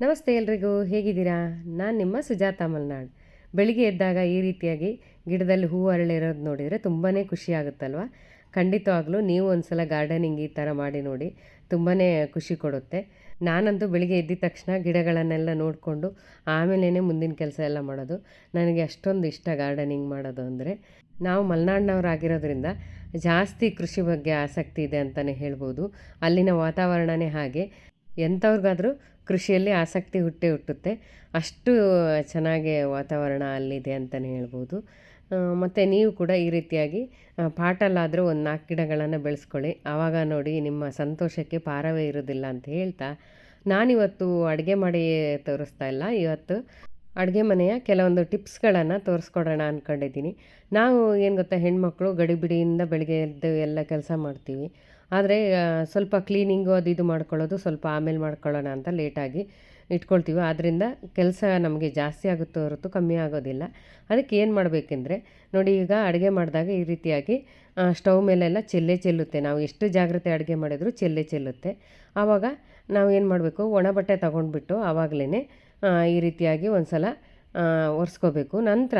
ನಮಸ್ತೆ ಎಲ್ರಿಗೂ, ಹೇಗಿದ್ದೀರಾ? ನಾನು ನಿಮ್ಮ ಸುಜಾತ ಮಲ್ನಾಡ್. ಬೆಳಿಗ್ಗೆ ಎದ್ದಾಗ ಈ ರೀತಿಯಾಗಿ ಗಿಡದಲ್ಲಿ ಹೂವು ಅರಳಿರೋದು ನೋಡಿದರೆ ತುಂಬಾ ಖುಷಿ ಆಗುತ್ತಲ್ವ? ಖಂಡಿತವಾಗ್ಲೂ ನೀವು ಒಂದು ಸಲ ಗಾರ್ಡನಿಂಗ್ ಈ ಥರ ಮಾಡಿ ನೋಡಿ ತುಂಬಾ ಖುಷಿ ಕೊಡುತ್ತೆ. ನಾನಂತೂ ಬೆಳಿಗ್ಗೆ ಎದ್ದಿದ ತಕ್ಷಣ ಗಿಡಗಳನ್ನೆಲ್ಲ ನೋಡಿಕೊಂಡು ಆಮೇಲೇ ಮುಂದಿನ ಕೆಲಸ ಎಲ್ಲ ಮಾಡೋದು. ನನಗೆ ಅಷ್ಟೊಂದು ಇಷ್ಟ ಗಾರ್ಡನಿಂಗ್ ಮಾಡೋದು ಅಂದರೆ. ನಾವು ಮಲೆನಾಡಿನವರಾಗಿರೋದ್ರಿಂದ ಜಾಸ್ತಿ ಕೃಷಿ ಬಗ್ಗೆ ಆಸಕ್ತಿ ಇದೆ ಅಂತಲೇ ಹೇಳ್ಬೋದು. ಅಲ್ಲಿನ ವಾತಾವರಣವೇ ಹಾಗೆ. ಎಂಥವ್ರಿಗಾದರೂ ಕೃಷಿಯಲ್ಲಿ ಆಸಕ್ತಿ ಹುಟ್ಟೇ ಹುಟ್ಟುತ್ತೆ. ಅಷ್ಟು ಚೆನ್ನಾಗಿ ವಾತಾವರಣ ಅಲ್ಲಿದೆ ಅಂತಲೇ ಹೇಳ್ಬೋದು. ಮತ್ತು ನೀವು ಕೂಡ ಈ ರೀತಿಯಾಗಿ ಪಾಟಲ್ಲಾದರೂ ಒಂದು ನಾಲ್ಕು ಗಿಡಗಳನ್ನು ಬೆಳೆಸ್ಕೊಳ್ಳಿ. ಆವಾಗ ನೋಡಿ ನಿಮ್ಮ ಸಂತೋಷಕ್ಕೆ ಪಾರವೇ ಇರೋದಿಲ್ಲ ಅಂತ ಹೇಳ್ತಾ, ನಾನಿವತ್ತು ಅಡುಗೆ ಮಾಡಿ ತೋರಿಸ್ತಾ ಇಲ್ಲ. ಇವತ್ತು ಅಡುಗೆ ಮನೆಯ ಕೆಲವೊಂದು ಟಿಪ್ಸ್ಗಳನ್ನು ತೋರಿಸ್ಕೊಡೋಣ ಅಂದ್ಕೊಂಡಿದ್ದೀನಿ ನಾವು ಏನು ಗೊತ್ತಾ ಹೆಣ್ಮಕ್ಳು ಗಡಿಬಿಡಿಯಿಂದ ಬೆಳಗ್ಗೆ ಎದ್ದು ಎಲ್ಲ ಕೆಲಸ ಮಾಡ್ತೀವಿ. ಆದರೆ ಸ್ವಲ್ಪ ಕ್ಲೀನಿಂಗು ಅದು ಇದು ಮಾಡ್ಕೊಳ್ಳೋದು ಸ್ವಲ್ಪ ಆಮೇಲೆ ಮಾಡ್ಕೊಳ್ಳೋಣ ಅಂತ ಲೇಟಾಗಿ ಇಟ್ಕೊಳ್ತೀವಿ ಆದ್ದರಿಂದ ಕೆಲಸ ನಮಗೆ ಜಾಸ್ತಿ ಆಗುತ್ತೋ ಹೊರತು ಕಮ್ಮಿ ಆಗೋದಿಲ್ಲ. ಅದಕ್ಕೆ ಏನು ಮಾಡಬೇಕೆಂದರೆ, ನೋಡಿ ಈಗ ಅಡುಗೆ ಮಾಡಿದಾಗ ಈ ರೀತಿಯಾಗಿ ಸ್ಟವ್ ಮೇಲೆಲ್ಲ ಚೆಲ್ಲೆ ಚೆಲ್ಲುತ್ತೆ. ನಾವು ಎಷ್ಟು ಜಾಗ್ರತೆ ಅಡುಗೆ ಮಾಡಿದರೂ ಚೆಲ್ಲೆ ಚೆಲ್ಲುತ್ತೆ. ಆವಾಗ ನಾವು ಏನು ಮಾಡಬೇಕು, ಒಣ ಬಟ್ಟೆ ತೊಗೊಂಡ್ಬಿಟ್ಟು ಆವಾಗಲೇ ಈ ರೀತಿಯಾಗಿ ಒಂದು ಸಲ ಒರೆಸ್ಕೋಬೇಕು. ನಂತರ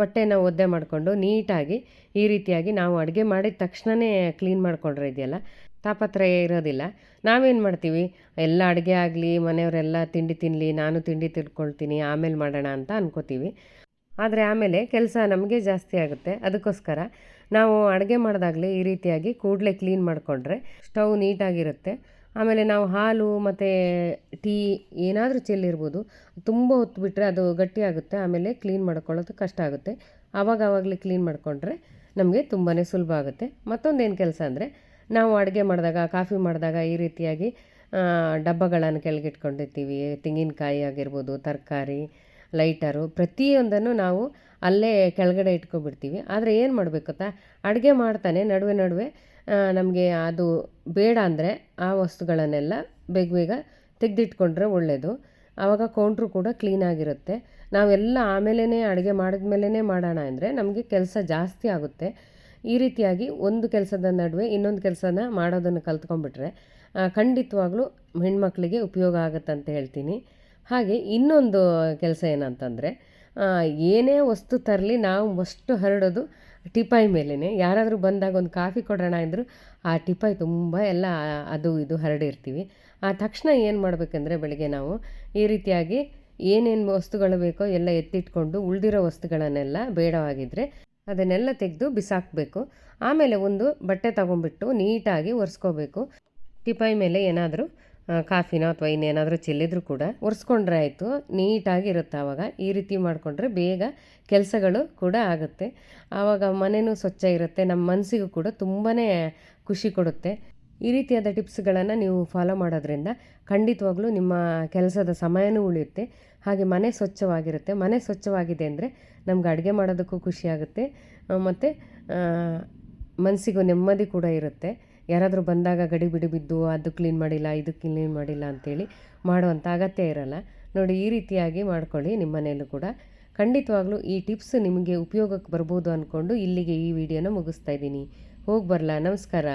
ಬಟ್ಟೆನ ಒದ್ದೆ ಮಾಡಿಕೊಂಡು ನೀಟಾಗಿ ಈ ರೀತಿಯಾಗಿ ನಾವು ಅಡುಗೆ ಮಾಡಿದ ತಕ್ಷಣವೇ ಕ್ಲೀನ್ ಮಾಡಿಕೊಂಡ್ರೆ ಇದೆಯಲ್ಲ ತಾಪತ್ರಯ ಇರೋದಿಲ್ಲ. ನಾವೇನು ಮಾಡ್ತೀವಿ? ಎಲ್ಲ ಅಡುಗೆ ಆಗಲಿ, ಮನೆಯವರೆಲ್ಲ ತಿಂಡಿ ತಿನ್ನಲಿ ನಾನು ತಿಂಡಿ ತಿಳ್ಕೊಳ್ತೀನಿ, ಆಮೇಲೆ ಮಾಡೋಣ ಅಂತ ಅನ್ಕೋತೀವಿ. ಆದರೆ ಆಮೇಲೆ ಕೆಲಸ ನಮಗೆ ಜಾಸ್ತಿ ಆಗುತ್ತೆ. ಅದಕ್ಕೋಸ್ಕರ ನಾವು ಅಡುಗೆ ಮಾಡಿದಾಗಲೇ ಈ ರೀತಿಯಾಗಿ ಕೂಡಲೇ ಕ್ಲೀನ್ ಮಾಡಿಕೊಂಡ್ರೆ ಸ್ಟವ್ ನೀಟಾಗಿರುತ್ತೆ. ಆಮೇಲೆ ನಾವು ಹಾಲು ಮತ್ತು ಟೀ ಏನಾದರೂ ಚೆಲ್ಲಿರ್ಬೋದು ತುಂಬ ಹೊತ್ತು ಬಿಟ್ಟರೆ ಅದು ಗಟ್ಟಿಯಾಗುತ್ತೆ ಆಮೇಲೆ ಕ್ಲೀನ್ ಮಾಡ್ಕೊಳ್ಳೋದು ಕಷ್ಟ ಆಗುತ್ತೆ. ಆವಾಗ ಆವಾಗಲೇ ಕ್ಲೀನ್ ಮಾಡಿಕೊಂಡ್ರೆ ನಮಗೆ ತುಂಬಾ ಸುಲಭ ಆಗುತ್ತೆ. ಮತ್ತೊಂದೇನು ಕೆಲಸ ಅಂದರೆ ನಾವು ಅಡುಗೆ ಮಾಡಿದಾಗ, ಕಾಫಿ ಮಾಡಿದಾಗ ಈ ರೀತಿಯಾಗಿ ಡಬ್ಬಗಳನ್ನು ಕೆಳಗಿಟ್ಕೊಂಡಿರ್ತೀವಿ. ತೆಂಗಿನಕಾಯಿ ಆಗಿರ್ಬೋದು, ತರಕಾರಿ, ಲೈಟರು, ಪ್ರತಿಯೊಂದನ್ನು ನಾವು ಅಲ್ಲೇ ಕೆಳಗಡೆ ಇಟ್ಕೊಬಿಡ್ತೀವಿ. ಆದರೆ ಏನು ಮಾಡಬೇಕು ಗೊತ್ತಾ ಅಡುಗೆ ಮಾಡ್ತಾನೆ, ನಡುವೆ ನಡುವೆ ನಮಗೆ ಅದು ಬೇಡ ಅಂದರೆ ಆ ವಸ್ತುಗಳನ್ನೆಲ್ಲ ಬೇಗ ಬೇಗ ತೆಗೆದಿಟ್ಕೊಂಡ್ರೆ ಒಳ್ಳೆಯದು ಆವಾಗ ಕೌಂಟ್ರು ಕೂಡ ಕ್ಲೀನಾಗಿರುತ್ತೆ ನಾವೆಲ್ಲ ಆಮೇಲೆ ಅಡುಗೆ ಮಾಡಿದ ಮೇಲೇ ಮಾಡೋಣ ಅಂದರೆ ನಮಗೆ ಕೆಲಸ ಜಾಸ್ತಿ ಆಗುತ್ತೆ. ಈ ರೀತಿಯಾಗಿ ಒಂದು ಕೆಲಸದ ನಡುವೆ ಇನ್ನೊಂದು ಕೆಲಸನ ಮಾಡೋದನ್ನು ಕಲ್ತ್ಕೊಂಡ್ಬಿಟ್ರೆ ಖಂಡಿತವಾಗ್ಲೂ ಹೆಣ್ಮಕ್ಳಿಗೆ ಉಪಯೋಗ ಆಗುತ್ತೆ ಅಂತ ಹೇಳ್ತೀನಿ. ಹಾಗೆ ಇನ್ನೊಂದು ಕೆಲಸ ಏನಂತಂದರೆ ಏನೇ ವಸ್ತು ತರಲಿ ನಾವು ಅಷ್ಟು ಹರಡೋದು ಟಿಪಾಯಿ ಮೇಲೇ ಯಾರಾದರೂ ಬಂದಾಗ ಒಂದು ಕಾಫಿ ಕೊಡೋಣ ಅಂದರೂ, ಆ ಟಿಪಾಯಿ ತುಂಬ ಎಲ್ಲ ಅದು ಇದು ಹರಡಿರ್ತೀವಿ. ಆ ತಕ್ಷಣ ಏನು ಮಾಡಬೇಕಂದ್ರೆ ಬೆಳಗ್ಗೆ ನಾವು ಈ ರೀತಿಯಾಗಿ ಏನೇನು ವಸ್ತುಗಳು ಬೇಕೋ ಎಲ್ಲ ಎತ್ತಿಟ್ಕೊಂಡು ಉಳಿದಿರೋ ವಸ್ತುಗಳನ್ನೆಲ್ಲ ಬೇಡವಾಗಿದ್ದರೆ ಅದನ್ನೆಲ್ಲ ತೆಗೆದು ಬಿಸಾಕಬೇಕು. ಆಮೇಲೆ ಒಂದು ಬಟ್ಟೆ ತಗೊಂಡ್ಬಿಟ್ಟು ನೀಟಾಗಿ ಒರೆಸ್ಕೋಬೇಕು. ಟಿಪಾಯಿ ಮೇಲೆ ಏನಾದರೂ ಕಾಫಿನೋ ಅಥವಾ ಇನ್ನೇನಾದರೂ ಚೆಲ್ಲಿದ್ರು ಕೂಡ ಒರೆಸ್ಕೊಂಡ್ರೆ ಆಯಿತು. ನೀಟಾಗಿ ಇರುತ್ತೆ ಆವಾಗ. ಈ ರೀತಿ ಮಾಡಿಕೊಂಡ್ರೆ ಬೇಗ ಕೆಲಸಗಳು ಕೂಡ ಆಗುತ್ತೆ. ಆವಾಗ ಮನೆಯೂ ಸ್ವಚ್ಛ ಇರುತ್ತೆ. ನಮ್ಮ ಮನಸ್ಸಿಗೂ ಕೂಡ ತುಂಬಾ ಖುಷಿ ಕೊಡುತ್ತೆ. ಈ ರೀತಿಯಾದ ಟಿಪ್ಸ್ಗಳನ್ನು ನೀವು ಫಾಲೋ ಮಾಡೋದ್ರಿಂದ ಖಂಡಿತವಾಗ್ಲೂ ನಿಮ್ಮ ಕೆಲಸದ ಸಮಯನೂ ಉಳಿಯುತ್ತೆ. ಹಾಗೆ ಮನೆ ಸ್ವಚ್ಛವಾಗಿರುತ್ತೆ. ಮನೆ ಸ್ವಚ್ಛವಾಗಿದೆ ಅಂದರೆ ನಮ್ಗೆ ಅಡುಗೆ ಮಾಡೋದಕ್ಕೂ ಖುಷಿಯಾಗುತ್ತೆ. ಮತ್ತು ಮನಸ್ಸಿಗೂ ನೆಮ್ಮದಿ ಕೂಡ ಇರುತ್ತೆ. ಯಾರಾದರೂ ಬಂದಾಗ ಗಡಿ ಬಿಡಿ ಬಿದ್ದು ಅದು ಕ್ಲೀನ್ ಮಾಡಿಲ್ಲ, ಇದು ಕ್ಲೀನ್ ಮಾಡಿಲ್ಲ ಅಂತೇಳಿ ಮಾಡುವಂಥ ಅಗತ್ಯ ಇರಲ್ಲ. ನೋಡಿ, ಈ ರೀತಿಯಾಗಿ ಮಾಡ್ಕೊಳ್ಳಿ ನಿಮ್ಮ ಮನೆಯಲ್ಲೂ ಕೂಡ. ಖಂಡಿತವಾಗ್ಲೂ ಈ ಟಿಪ್ಸ್ ನಿಮಗೆ ಉಪಯೋಗಕ್ಕೆ ಬರ್ಬೋದು ಅಂದ್ಕೊಂಡು ಇಲ್ಲಿಗೆ ಈ ವಿಡಿಯೋನ ಮುಗಿಸ್ತಾ ಇದ್ದೀನಿ. ಹೋಗಿ ಬರಲಾ? ನಮಸ್ಕಾರ.